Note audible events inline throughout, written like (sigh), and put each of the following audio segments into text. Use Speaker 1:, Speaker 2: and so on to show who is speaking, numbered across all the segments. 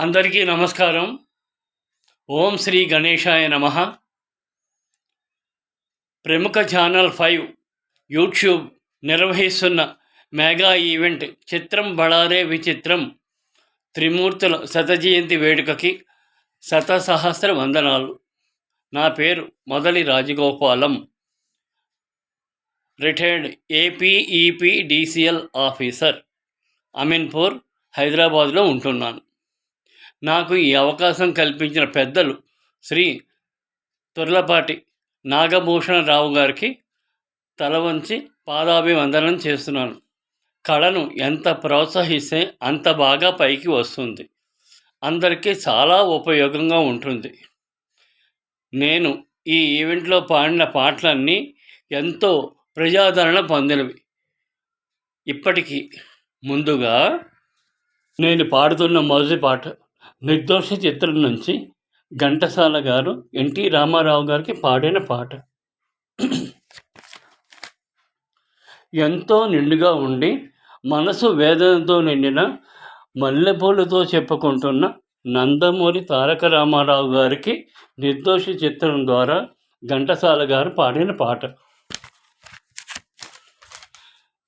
Speaker 1: అందరికీ నమస్కారం. ఓం శ్రీ గణేశాయ నమ. ప్రముఖ ఛానల్ ఫైవ్ యూట్యూబ్ నిర్వహిస్తున్న మెగా ఈవెంట్ చిత్రం బళారే విచిత్రం త్రిమూర్తుల శతజయంతి వేడుకకి శతసహస్ర వందనాలు. నా పేరు Modali Rajagopalam. Retired APEPDCL officer Ameenpur హైదరాబాద్లో ఉంటున్నాను. నాకు ఈ అవకాశం కల్పించిన పెద్దలు శ్రీ తుర్లపాటి నాగభూషణరావు గారికి తల వంచి పాదాభివందనం చేస్తున్నాను. కళను ఎంత ప్రోత్సహిస్తే అంత బాగా పైకి వస్తుంది. అందరికీ చాలా ఉపయోగంగా ఉంటుంది. నేను ఈ ఈవెంట్లో పాడిన పాటలన్నీ ఎంతో ప్రజాదరణ పొందినవి. ఇప్పటికీ ముందుగా నేను పాడుతున్న మొదటి పాట నిర్దోష చిత్రం నుంచి ఘంటసాల గారు ఎన్టీ రామారావు గారికి పాడిన పాట. ఎంతో నిండుగా ఉండి మనసు వేదనతో నిండిన మల్లెపూలతో చెప్పుకుంటున్న నందమూరి తారక రామారావు గారికి నిర్దోష చిత్రం ద్వారా ఘంటసాల గారు పాడిన పాట.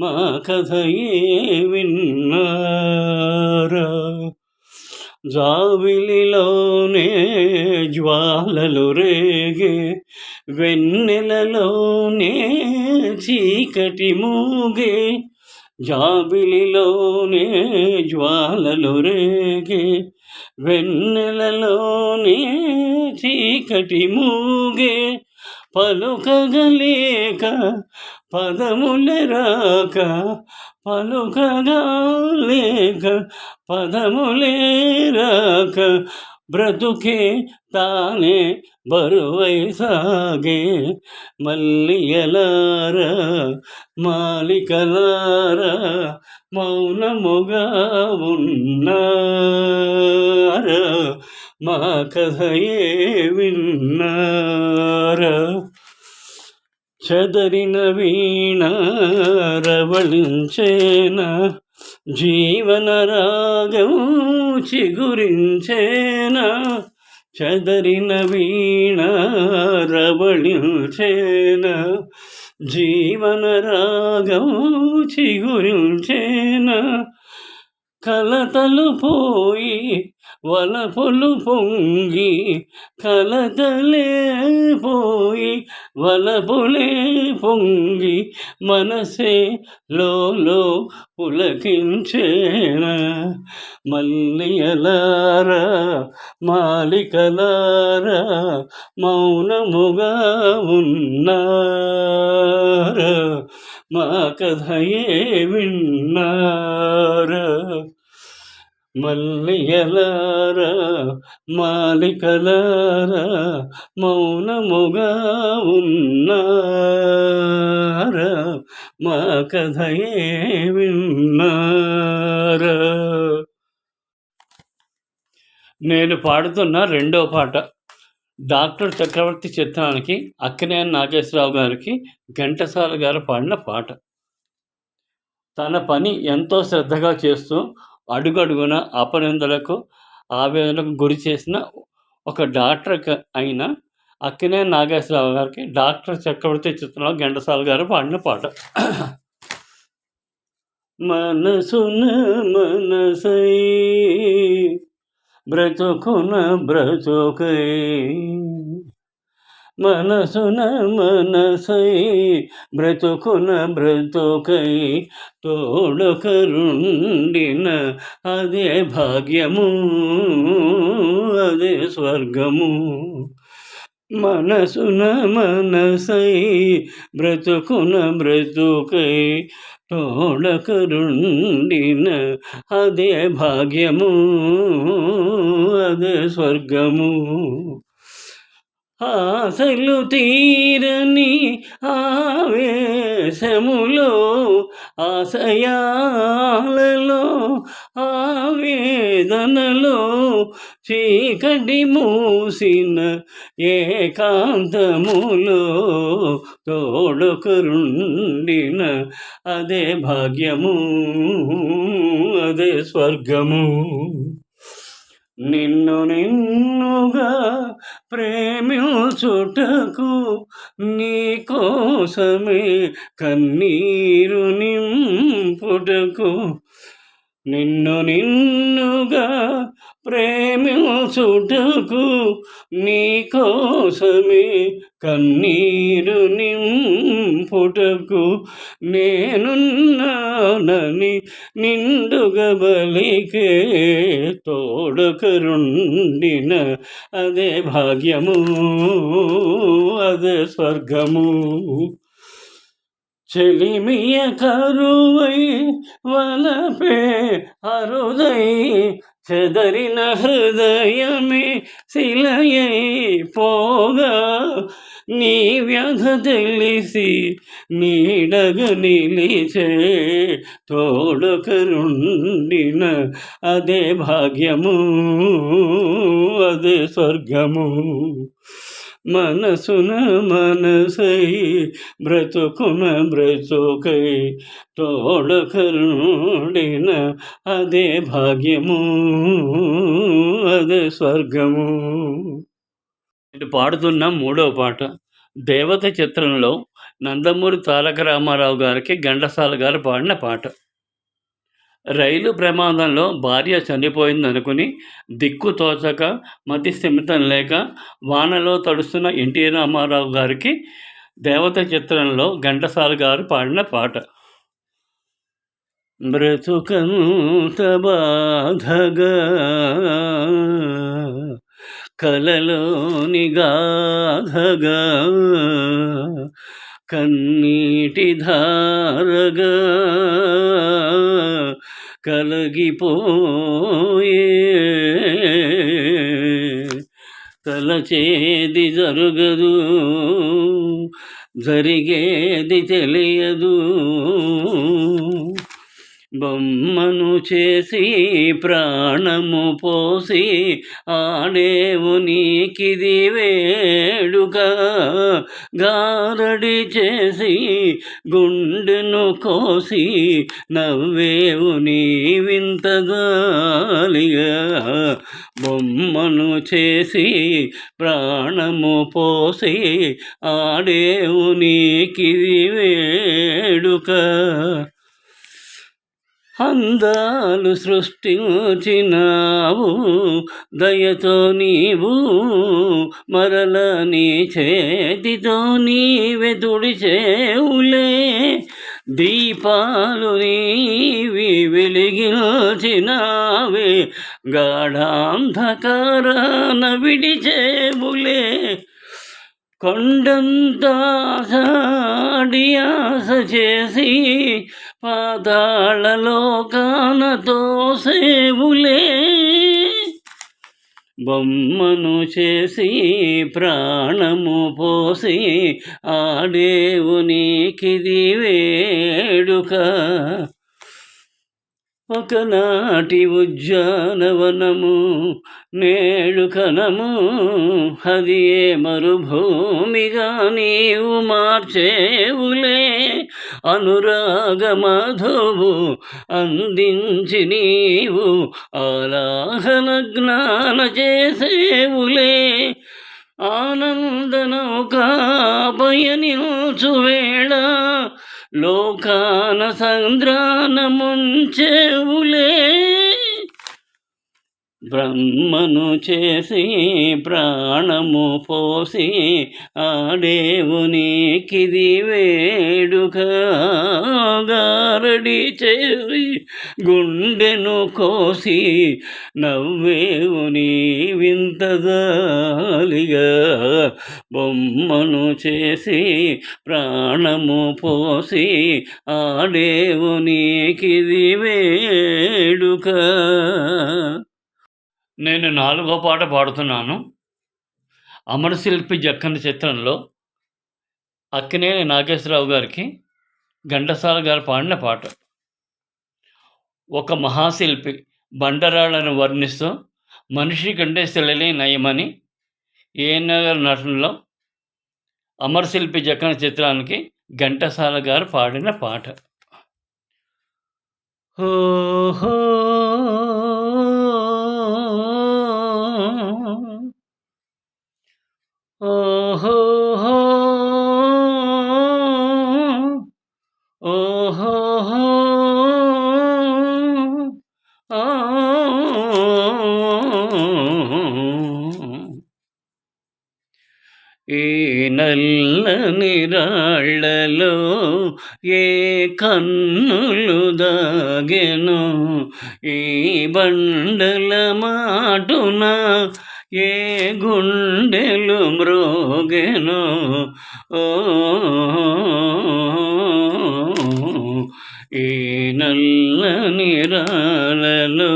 Speaker 1: మా కథయే విన్నారా? జావిలిలోనే జ్వాలలు రేగే వెన్నెలలోనే చీకటి మూగే జాబిలిలోనే జ్వాలలు రేగే వెన్నెలలోనే చీకటి మూగే పలుకగలేక పదములే రాక పలుకగలేక పదములే రాక బ్రతుకే తానే బరువై సాగే మల్లియలారా మాలికలారా మౌనముగా ఉన్నారా మా కథయే విన్నారా? చదరిన వీణ రవళించేన జీవన రాగం చిగురించేన చదరిన వీణ రవళించేన జీవన రాగం చిగురించేన కలతలు పోయి వలపులు పొంగి కలతలే పోయి వలపులే పొంగి మనసే లోలో పులకించేనా మల్లియలారా మాలికలారా మౌనముగా ఉన్నారా? మా కథయే విన్నారా. మల్లియలారా మాలికలారా మౌనముగా ఉన్నారా. మా కథయే విన్నారా. నేను పాడుతున్న రెండో పాట. డాక్టర్ చక్రవర్తి చిత్రానికి అక్కినేని నాగేశ్వరరావు గారికి ఘంటసాల గారు పాడిన పాట. తన పని ఎంతో శ్రద్ధగా చేస్తూ అడుగడుగున అపనిందలకు ఆవేదనకు గురి చేసిన ఒక డాక్టర్ అయిన అక్కినే నాగేశ్వరరావు గారికి డాక్టర్ చక్రవర్తి చిత్రంలో ఘంటసాల గారు పాడిన పాట. (clears throat) మనసున మనసై బ్రతుకున బ్రతుకై. మనసున మనసై బ్రతుకున బ్రతుకై. తోడకరుండిన అదే భాగ్యము అదే స్వర్గము. మనసున మనసై బ్రతుకున బ్రతుకై తోడకరుండిన అదే భాగ్యము అదే స్వర్గము. ఆశలు తీరని ఆవేశములో ఆశయాలలో ఆవేదనలో చీకటి మూసిన ఏకాంతములో తోడొకరుండిన అదే భాగ్యము అదే స్వర్గము. నిన్ను నిన్నుగా ప్రేమించుటకు నీ కోసమే కన్నీరు నింపుటకు నిన్ను నిన్నుగా ప్రేమించుటకు నీకోసమే కన్నీరు నింపుటకు నేనున్నానని నిండుగా బలికే తోడకరుండిన అదే భాగ్యము అదే స్వర్గము. చెలిమియ కరువై వలపే అరుదై చెదరిన హృదయమే శిలయై పోగా నీ వ్యధ తెలిసి నీడగ నిలిచే తోడకరుండిన అదే భాగ్యము అదే స్వర్గము మనసున మనసై బ్రతుకున బ్రతుకై తోడకరుడిన అదే భాగ్యము అదే స్వర్గము. ఇది పాడుతున్న మూడో పాట దేవత చిత్రంలో నందమూరి తారక రామారావు గారికి ఘంటసాల గారు పాడిన పాట. రైలు ప్రమాదంలో భార్య చనిపోయిందనుకుని దిక్కు తోచక మతి స్థిమితం లేక వానలో తడుస్తున్న ఎన్టీ రామారావు గారికి దేవత చిత్రంలో ఘంటసాల గారు పాడిన పాట. బ్రతుకంత బాధగా కలలోని గాధగా కన్నీటి ధారగా కలగిపోయే. తలచేది జరగదు జరిగేది తెలియదు. బొమ్మను చేసి ప్రాణము పోసి ఆడేవు నీకిది వేడుక. గారడి చేసి గుండెను కోసి నవ్వేవు నీ వింతగాలిగా బొమ్మను చేసి ప్రాణము పోసి ఆడేవు నీకిది వేడుక. అందాలు సృష్టించినావు. దయతో నీవు మరల నీ చేతితో నీవే తుడిచేవులే దీపాలు నీవి వెలిగించినావే. గాఢాంధకారాన విడిచేవులే. కొండంత ఆశ చేసి పాతాళలోకానతో సేవులే బొమ్మను చేసి ప్రాణము పోసి ఆడేవు నీకిది వేడుక. ఒకనాటి ఉజ్జానవనము నేడు కనము అది ఏ మరుభూమిగా నీవు మార్చేవులే? అనురాగ మాధవు అందించి నీవు ఆలాహన జ్ఞాన చేసేవులే. ఆనందనౌకాపయనిల్చు వేళ లోకాన సంద్రాన ముంచెవులే బ్రహ్మను చేసి ప్రాణము పోసి ఆడేవునికిది వేడుక గారడి చేసి గుండెను కోసి నవ్వేవు నీ వింతదాలిగా బొమ్మను చేసి ప్రాణము పోసి ఆడేవు నీకిది వేడుక. నేను నాలుగో పాట పాడుతున్నాను. అమరశిల్పి జక్కన్ చిత్రంలో అక్కినేని నాగేశ్వరరావు గారికి ఘంటసాల గారు పాడిన పాట. ఒక మహాశిల్పి బండరాళ్ళను వర్ణిస్తూ మనిషి కంటే శిలలే నయమని ఏఎన్ఆర్ నటనలో అమరశిల్పి జక్కన చిత్రానికి ఘంటసాల గారు పాడిన పాట. ఓహో ఓహో ఈ నల్లని రాళ్ళలో ఏ కన్నులు దాగెను ఈ బండల మాటున ఏ గుండెలు మ్రోగెను. ఓ ఈ నల్లని రాళ్ళలో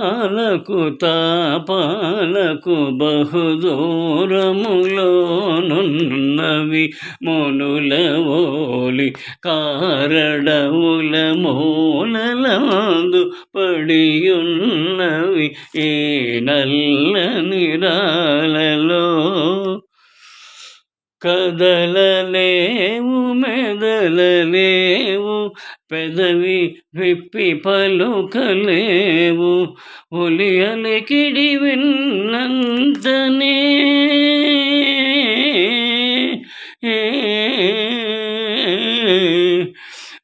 Speaker 1: పాలకు తాపాలకు బహుదూరములోనున్నవి మునుల ఓలి కారడవుల మూలలాదు పడియున్నవి ఏ నల్ల నిరాలలో కదలలేవు మెదలలేవు పెదవి విప్పి పలుకలేవు. ఒలి అలికిడి విన్నంతనే.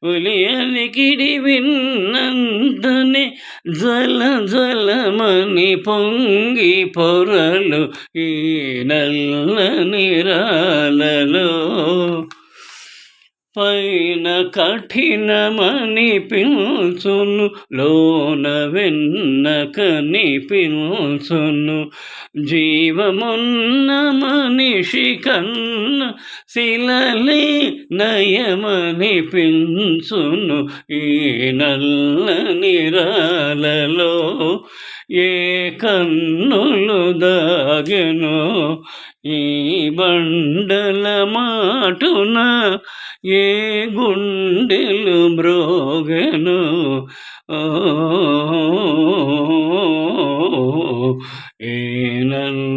Speaker 1: ఒలి అలికిడి విన్నంతనే. జల జలమని పొంగి పొరలు ఈ కఠినమని పిలుచును లోన వెన్న కనిపించును జీవమున్న మనిషి కన్న శిలలే నయమని పించును ఈ నల్ల నిరాలలో ఏ కన్నులు దాగెను? ఈ బండల మాటున ఏ గుండెలు మ్రోగెను? ఏ నల్ల